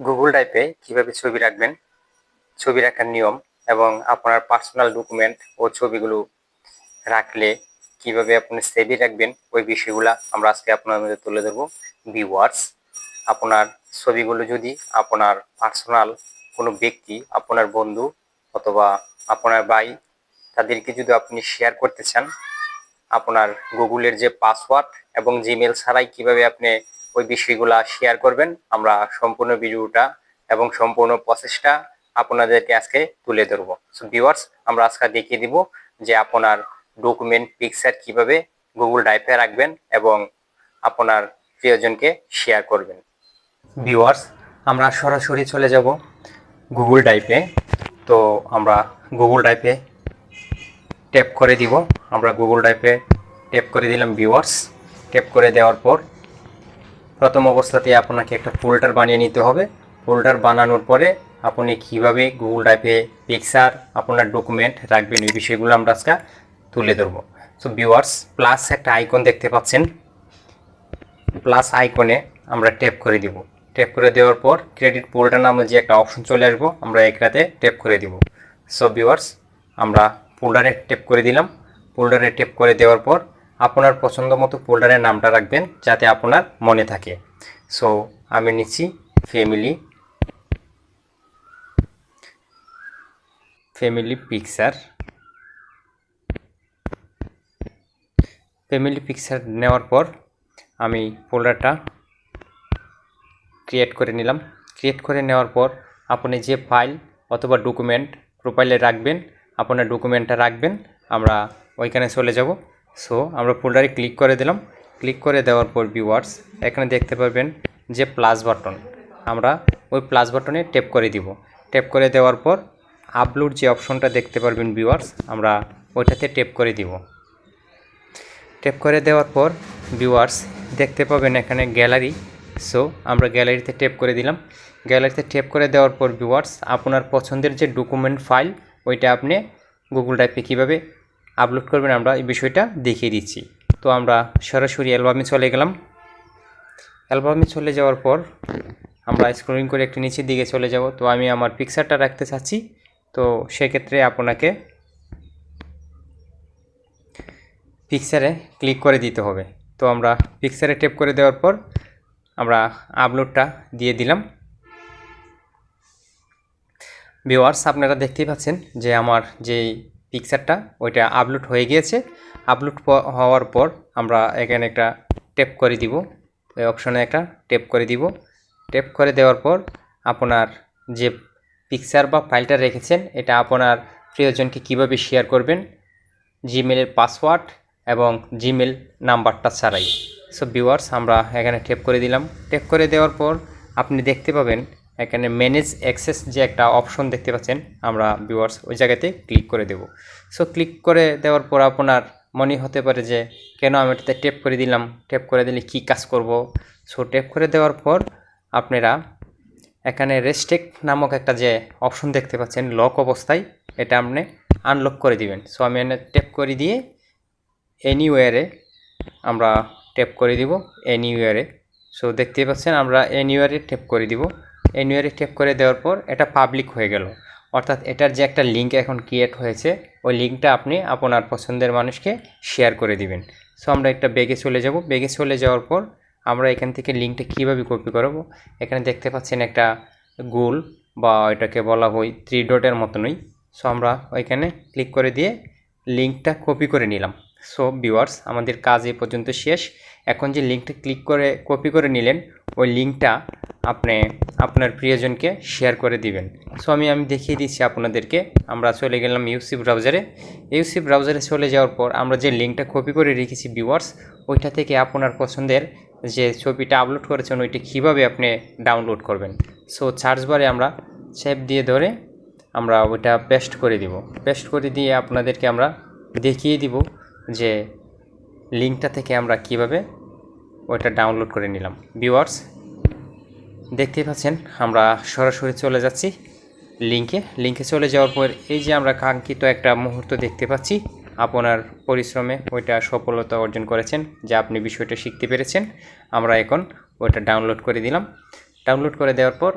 Google ড্রাইভে কীভাবে ছবি রাখবেন, ছবি রাখার নিয়ম এবং আপনার পার্সোনাল ডকুমেন্ট ও ছবিগুলো রাখলে কীভাবে আপনি সেভি রাখবেন, ওই বিষয়গুলো আমরা আজকে আপনার মধ্যে তুলে ধরবো। ভিউয়ার্স আপনার ছবিগুলো যদি আপনার পার্সোনাল কোনো ব্যক্তি, আপনার বন্ধু অথবা আপনার ভাই তাদেরকে যদি আপনি শেয়ার করতে চান, আপনার গুগলের যে পাসওয়ার্ড এবং জিমেল ছাড়াই কীভাবে আপনি ওই বিষয়গুলো শেয়ার করবেন। আমরা সম্পূর্ণ ভিডিওটা এবং সম্পূর্ণ প্রসেসটা আপনাদেরকে আজকে তুলে ধরবো। সো ভিউয়ার্স আমরা আজকে দেখিয়ে দিব যে আপনার ডকুমেন্ট পিকচার কীভাবে গুগল ড্রাইভে রাখবেন এবং আপনার প্রিয়জনকে শেয়ার করবেন। ভিউয়ার্স আমরা সরাসরি চলে যাব গুগল ড্রাইভে তো আমরা গুগল ড্রাইভে ট্যাপ করে দিব। আমরা গুগল ড্রাইভে ট্যাপ করে দিলাম ভিউয়ার্স ট্যাপ করে দেওয়ার পর প্রথম অবস্থাতে আপনাকে একটা ফোল্ডার বানিয়ে নিতে হবে। ফোল্ডার বানানোর পরে আপনি কীভাবে গুগল ড্রাইভে পিকচার আপনার ডকুমেন্ট রাখবেন এই বিষয়গুলো আমরা আজকে তুলে ধরবো। সো ভিউয়ার্স প্লাস একটা আইকন দেখতে পাচ্ছেন। প্লাস আইকনে আমরা ট্যাপ করে দিব। ট্যাপ করে দেওয়ার পর ক্রেডিট পোর্টাল নামে যে একটা অপশন চলে আসব, আমরা এটাতে ট্যাপ করে দিব। সো ভিউয়ার্স আমরা ফোল্ডারে ট্যাপ করে দিলাম। ফোল্ডারে ট্যাপ করে দেওয়ার পর আপনার পছন্দ মতো ফোল্ডারের নামটা রাখবেন যাতে আপনার মনে থাকে। সো আমি নিচ্ছি family family picture family picture নেওয়ার পর আমি ফোল্ডারটা ক্রিয়েট করে নিলাম। ক্রিয়েট করে নেওয়ার পর আপনি যে ফাইল অথবা ডকুমেন্ট প্রোফাইলে রাখবেন, আপনার ডকুমেন্টটা রাখবেন, আমরা ওইখানে চলে যাব। সো আমরা ফোল্ডারে ক্লিক করে দিলাম। ক্লিক করে দেওয়ার পর ভিউয়ার্স এখানে দেখতে পারবেন যে প্লাস বাটন আমরা ওই প্লাস বাটনে ট্যাপ করে দিব। ট্যাপ করে দেওয়ার পর আপলোড যে অপশনটা দেখতে পারবেন ভিউয়ার্স আমরা ওইটাতে ট্যাপ করে দিব। ট্যাপ করে দেওয়ার পর ভিউয়ার্স দেখতে পাবেন এখানে গ্যালারি সো আমরা গ্যালারিতে ট্যাপ করে দিলাম। গ্যালারিতে ট্যাপ করে দেওয়ার পর ভিউয়ার্স আপনার পছন্দের যে ডকুমেন্ট ফাইল ওইটা আপনি গুগল ড্রাইভে কীভাবে আপলোড করবেন, আমরা এই বিষয়টা দেখিয়ে দিচ্ছি। তো আমরা সরাসরি অ্যালবামে চলে গেলাম। অ্যালবামে চলে যাওয়ার পর আমরা স্ক্রলিং করে একটু নিচের দিকে চলে যাব। তো আমি আমার পিকচারটা রাখতে চাচ্ছি। তো সেক্ষেত্রে আপনাকে পিকচারে ক্লিক করে দিতে হবে। তো আমরা পিকচারে টেপ করে দেওয়ার পর আমরা আপলোডটা দিয়ে দিলাম। ভিওয়ার্স আপনারা দেখতেই পাচ্ছেন যে আমার যেই পিকচারটা ওইটা আপলোড হয়ে গিয়েছে। আপলোড হওয়ার পর আমরা এখানে একটা টেপ করে দিব। ওই অপশনে একটা টেপ করে দিব। টেপ করে দেওয়ার পর আপনার যে পিকচার বা ফাইলটা রেখেছেন, এটা আপনার প্রিয়জনকে কীভাবে শেয়ার করবেন? জিমেলের পাসওয়ার্ড এবং জিমেল নাম্বারটা ছাড়াই। সো ভিউয়ার্স আমরা এখানে টেপ করে দিলাম। টেপ করে দেওয়ার পর আপনি দেখতে পাবেন এখানে ম্যানেজ অ্যাক্সেস যে একটা অপশন দেখতে পাচ্ছেন, আমরা ভিউয়ার্স ওই জায়গাতে ক্লিক করে দেব। সো ক্লিক করে দেওয়ার পর আপনার মনে হতে পারে যে, কেন আমি এটাতে টেপ করে দিলাম? টেপ করে দিলে কি কাজ করব? সো টেপ করে দেওয়ার পর আপনারা এখানে রেস্টেক নামক একটা যে অপশন দেখতে পাচ্ছেন লক অবস্থায়, এটা আপনি আনলক করে দিবেন। সো আমি এনে টেপ করে দিয়ে এনিওয়ারে আমরা ট্যাপ করে দিব এনিওয়ারে সো দেখতে পাচ্ছেন, আমরা এনিওয়ারে ট্যাপ করে দিব। এনিওয়ারে ট্যাপ করে দেওয়ার পর এটা পাবলিক হয়ে গেল। অর্থাৎ এটার যে একটা লিঙ্ক এখন ক্রিয়েট হয়েছে, ওই লিঙ্কটা আপনি আপনার পছন্দের মানুষকে শেয়ার করে দিবেন। সো আমরা একটা বেগে চলে যাব। বেগে চলে যাওয়ার পর আমরা এখান থেকে লিঙ্কটা কীভাবে কপি করব? এখানে দেখতে পাচ্ছেন একটা গোল বা এটাকে বলা হয় থ্রি ডটের মতনই। সো আমরা ওইখানে ক্লিক করে দিয়ে লিঙ্কটা কপি করে নিলাম। সো ভিউয়ার্স আমাদের কাজ এই পর্যন্ত শেষ। এখন যে লিঙ্কটা ক্লিক করে কপি করে নিলেন, ওই লিঙ্কটা আপনি, আপনার প্রিয়জনকে শেয়ার করে দিবেন। সো আমি আমি দেখিয়ে দিচ্ছি আপনাদেরকে। আমরা চলে গেলাম ইউসি ব্রাউজারে ইউসি ব্রাউজারে চলে যাওয়ার পর আমরা যে লিঙ্কটা কপি করে রেখেছি ভিউয়ার্স ওইটা থেকে আপনার পছন্দের যে ছবিটা আপলোড করেছেন, ওইটা কীভাবে আপনি ডাউনলোড করবেন। সো সার্চ বারে আমরা সেভ দিয়ে ধরে আমরা ওইটা পেস্ট করে দিব। পেস্ট করে দিয়ে আপনাদেরকে আমরা দেখিয়ে দিব যে লিঙ্কটা থেকে আমরা কীভাবে ওইটা ডাউনলোড করে নিলাম। ভিউয়ার্স দেখতেই পাচ্ছেন, আমরা সরাসরি চলে যাচ্ছি লিঙ্কে লিঙ্কে চলে যাওয়ার পর এই যে আমরা কাঙ্ক্ষিত একটা মুহূর্ত দেখতে পাচ্ছি, আপনার পরিশ্রমে ওইটা সফলতা অর্জন করেছেন, যে আপনি বিষয়টা শিখতে পেরেছেন, আমরা এখন ওইটা ডাউনলোড করে দিলাম। ডাউনলোড করে দেওয়ার পর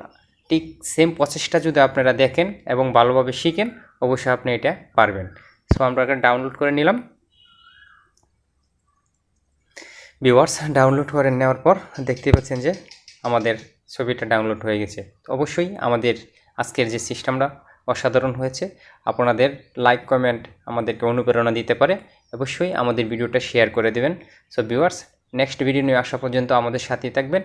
ঠিক সেম প্রসেসটা যদি আপনারা দেখেন এবং ভালোভাবে শিখেন, অবশ্যই আপনি এটা পারবেন। সো আমরা এটা ডাউনলোড করে নিলাম। ভিউয়ার্স ডাউনলোড করে নেওয়ার পর দেখতে পাচ্ছেন যে আমাদের ছবিটা ডাউনলোড হয়ে গেছে। অবশ্যই আমাদের আজকের যে সিস্টেমটা অসাধারণ হয়েছে, আপনাদের লাইক কমেন্ট আমাদেরকে অনুপ্রেরণা দিতে পারে। অবশ্যই আমাদের ভিডিওটা শেয়ার করে দেবেন। সো ভিউয়ার্স নেক্সট ভিডিও নিয়ে আসা পর্যন্ত আমাদের সাথেই থাকবেন।